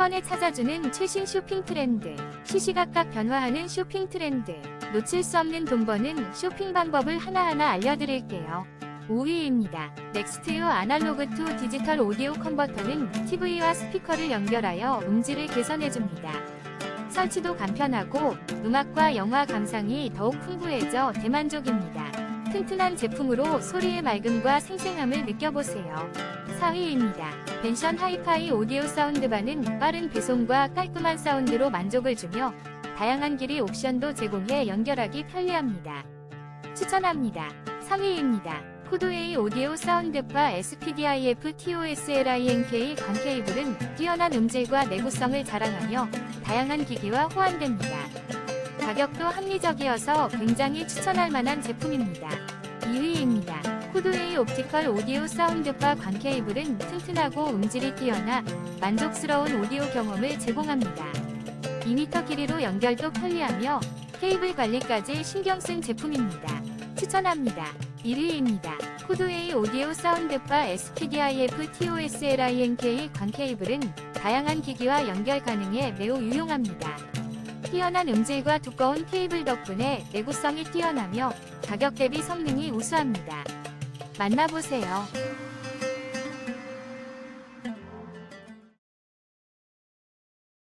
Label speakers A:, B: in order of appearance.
A: 번에 찾아주는 최신 쇼핑 트렌드. 시시각각 변화하는 쇼핑 트렌드. 놓칠 수 없는 돈 버는 쇼핑 방법을 하나하나 알려드릴게요. 5위입니다. 넥스트유 아날로그 투 디지털 오디오 컨버터는 TV와 스피커를 연결하여 음질을 개선해줍니다. 설치도 간편하고 음악과 영화 감상이 더욱 풍부해져 대만족입니다. 튼튼한 제품으로 소리의 맑음과 생생함을 느껴보세요. 4위입니다. 벤션 하이파이 오디오 사운드바는 빠른 배송과 깔끔한 사운드로 만족을 주며 다양한 길이 옵션도 제공해 연결하기 편리합니다. 추천합니다. 3위입니다. 코드웨이 오디오 사운드바 SPDIF TOSLINK 관 케이블은 뛰어난 음질과 내구성을 자랑하며 다양한 기기와 호환됩니다. 가격도 합리적이어서 굉장히 추천할 만한 제품입니다. 2위입니다. 코드웨이 옵티컬 오디오 사운드바 관 케이블은 튼튼하고 음질이 뛰어나 만족스러운 오디오 경험을 제공합니다. 2m 길이로 연결도 편리하며 케이블 관리까지 신경 쓴 제품입니다. 추천합니다. 1위입니다. 코드웨이 오디오 사운드바 SPDIF TOSLINK 관 케이블은 다양한 기기와 연결 가능해 매우 유용합니다. 뛰어난 음질과 두꺼운 케이블 덕분에 내구성이 뛰어나며 가격 대비 성능이 우수합니다. 만나보세요.